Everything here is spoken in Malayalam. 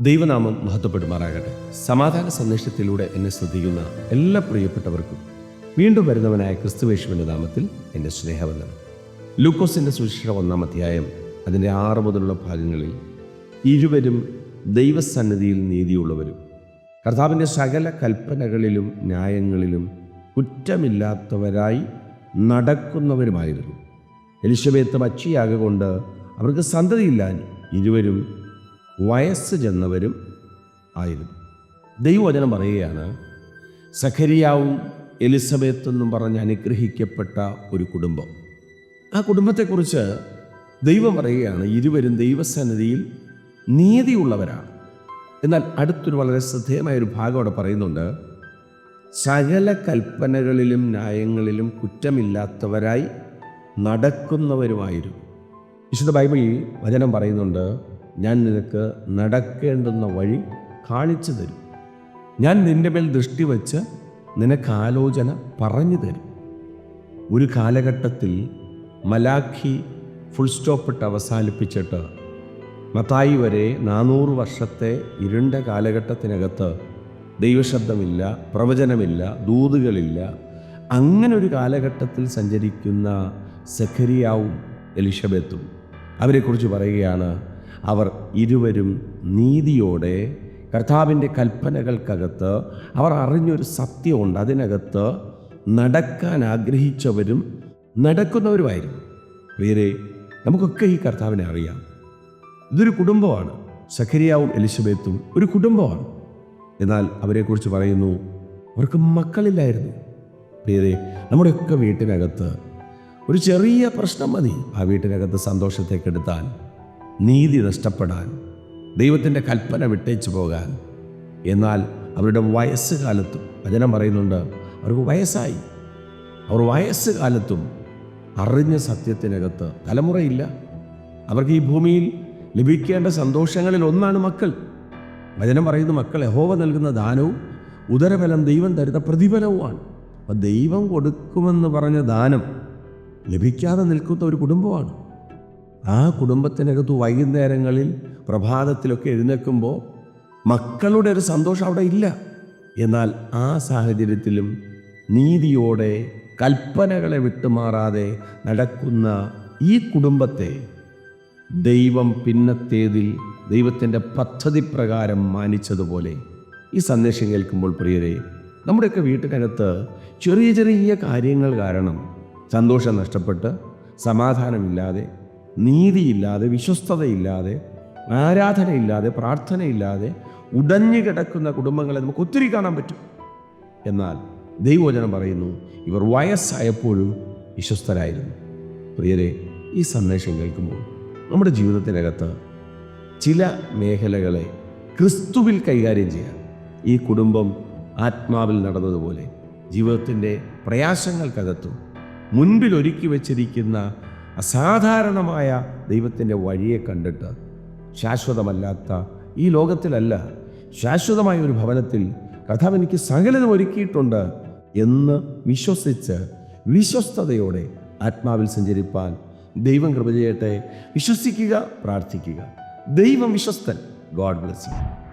ദൈവനാമം മഹത്വപ്പെടുമാറാകട്ടെ. സമാധാന സന്ദേശത്തിലൂടെ എന്നെ ശ്രദ്ധിക്കുന്ന എല്ലാ പ്രിയപ്പെട്ടവർക്കും വീണ്ടും വരുന്നവനായ ക്രിസ്തുവേശുവിന്റെ നാമത്തിൽ എന്റെ സ്നേഹവന്ദനം. ലൂക്കോസിന്റെ സുശിക്ഷ ഒന്നാം അധ്യായം അതിന്റെ ആറ് മുതലുള്ള ഭാഗങ്ങളിൽ ഇരുവരും ദൈവസന്നിധിയിൽ നീതിയുള്ളവരും കർത്താവിന്റെ സകല കൽപ്പനകളിലും ന്യായങ്ങളിലും കുറ്റമില്ലാത്തവരായി നടക്കുന്നവരുമായിരുന്നു. എലിശബേത്ത് മച്ചിയാകൊണ്ട് അവർക്ക് സന്തതിയില്ലാൻ ഇരുവരും വയസ്സ് ചെന്നവരും ആയിരുന്നു. ദൈവവചനം പറയുകയാണ് സഖരിയാവും എലിസബത്ത് എന്നും പറഞ്ഞ് അനുഗ്രഹിക്കപ്പെട്ട ഒരു കുടുംബം. ആ കുടുംബത്തെക്കുറിച്ച് ദൈവം പറയുകയാണ് ഇരുവരും ദൈവസന്നിധിയിൽ നീതിയുള്ളവരാണ്. എന്നാൽ അടുത്തൊരു വളരെ ശ്രദ്ധേയമായ ഒരു ഭാഗം അവിടെ പറയുന്നുണ്ട് സകല കൽപ്പനകളിലും ന്യായങ്ങളിലും കുറ്റമില്ലാത്തവരായി നടക്കുന്നവരുമായിരുന്നു. വിശുദ്ധ ബൈബിളിൽ വചനം പറയുന്നുണ്ട് ഞാൻ നിനക്ക് നടക്കേണ്ടുന്ന വഴി കാണിച്ചു തരും. ഞാൻ നിന്റെ മേൽ ദൃഷ്ടി വച്ച് നിനക്ക് ആലോചന പറഞ്ഞു തരും. ഒരു കാലഘട്ടത്തിൽ മലാഖി ഫുൾ സ്റ്റോപ്പിട്ട് അവസാനിപ്പിച്ചിട്ട് മത്തായി വരെ നാനൂറ് വർഷത്തെ ഇരുണ്ട കാലഘട്ടത്തിനകത്ത് ദൈവശബ്ദമില്ല പ്രവചനമില്ല ദൂതുകളില്ല. അങ്ങനെ ഒരു കാലഘട്ടത്തിൽ സഞ്ചരിക്കുന്ന സഖരിയാവും എലിഷബത്തും. അവരെക്കുറിച്ച് പറയുകയാണ് അവർ ഇരുവരും നീതിയോടെ കർത്താവിന്റെ കൽപ്പനകൾക്കകത്ത് അവർ അറിഞ്ഞൊരു സത്യമുണ്ട്. അതിനകത്ത് നടക്കാൻ ആഗ്രഹിച്ചവരും നടക്കുന്നവരുമായിരുന്നു. വേറെ നമുക്കൊക്കെ ഈ കർത്താവിനെ അറിയാം. ഇതൊരു കുടുംബമാണ്. സഖരിയാവും എലിസബത്തും ഒരു കുടുംബമാണ്. എന്നാൽ അവരെക്കുറിച്ച് പറയുന്നു അവർക്ക് മക്കളില്ലായിരുന്നു. വേറെ നമ്മുടെയൊക്കെ വീട്ടിനകത്ത് ഒരു ചെറിയ പ്രശ്നം മതി. ആ വീട്ടിനകത്ത് സന്തോഷത്തെ കെടുത്താൻ നീതി നഷ്ടപ്പെടാൻ ദൈവത്തിന്റെ കൽപ്പന വിട്ടേച്ചു പോകാൻ. എന്നാൽ അവരുടെ വയസ്സ് കാലത്തും വചനം പറയുന്നുണ്ട് അവർക്ക് വയസ്സായി. അവർ വയസ്സ് കാലത്തും അറിഞ്ഞ സത്യത്തിനകത്ത് തലമുറയില്ല. അവർക്ക് ഈ ഭൂമിയിൽ ലഭിക്കേണ്ട സന്തോഷങ്ങളിൽ ഒന്നാണ് മക്കൾ. വചനം പറയുന്ന മക്കൾ യഹോവ നൽകുന്ന ദാനവും ഉദരഫലം ദൈവം തരുന്ന പ്രതിഫലവുമാണ്. അപ്പം ദൈവം കൊടുക്കുമെന്ന് പറഞ്ഞ ദാനം ലഭിക്കാതെ നിൽക്കുന്ന ഒരു കുടുംബമാണ്. ആ കുടുംബത്തിനകത്ത് വൈകുന്നേരങ്ങളിൽ പ്രഭാതത്തിലൊക്കെ എഴുന്നേൽക്കുമ്പോൾ മക്കളുടെ ഒരു സന്തോഷം അവിടെ ഇല്ല. എന്നാൽ ആ സാഹചര്യത്തിലും നീതിയോടെ കൽപ്പനകളെ വിട്ടുമാറാതെ നടക്കുന്ന ഈ കുടുംബത്തെ ദൈവം പിന്നത്തേതിൽ ദൈവത്തിന്റെ പദ്ധതി പ്രകാരം മാനിച്ചതുപോലെ ഈ സന്ദേശം കേൾക്കുമ്പോൾ പ്രിയരെ നമ്മുടെയൊക്കെ വീട്ടിനകത്ത് ചെറിയ ചെറിയ കാര്യങ്ങൾ കാരണം സന്തോഷം നഷ്ടപ്പെട്ട് സമാധാനമില്ലാതെ നീതിയില്ലാതെ വിശ്വസ്തതയില്ലാതെ ആരാധനയില്ലാതെ പ്രാർത്ഥനയില്ലാതെ ഉടഞ്ഞു കിടക്കുന്ന കുടുംബങ്ങളെ നമുക്ക് ഒത്തിരി കാണാൻ പറ്റും. എന്നാൽ ദൈവവചനം പറയുന്നു ഇവർ വയസ്സായപ്പോഴും വിശ്വസ്തരായിരുന്നു. പ്രിയരെ ഈ സന്ദേശം കേൾക്കുമ്പോൾ നമ്മുടെ ജീവിതത്തിനകത്ത് ചില മേഖലകളെ ക്രിസ്തുവിൽ കൈകാര്യം ചെയ്യാൻ ഈ കുടുംബം ആത്മാവിൽ നടന്നതുപോലെ ജീവിതത്തിന്റെ പ്രയാസങ്ങൾക്കകത്തും മുൻപിൽ ഒരുക്കി വച്ചിരിക്കുന്ന അസാധാരണമായ ദൈവത്തിന്റെ വഴിയെ കണ്ടിട്ട് ശാശ്വതമല്ലാത്ത ഈ ലോകത്തിലല്ല ശാശ്വതമായ ഒരു ഭവനത്തിൽ കഥാവ് എനിക്ക് സകലതും ഒരുക്കിയിട്ടുണ്ട് എന്ന് വിശ്വസിച്ച് വിശ്വസ്തയോടെ ആത്മാവിൽ സഞ്ചരിപ്പാൻ ദൈവം കൃപ ചെയ്യട്ടെ. വിശ്വസിക്കുക പ്രാർത്ഥിക്കുക. ദൈവം വിശ്വസ്തൻ. God bless you.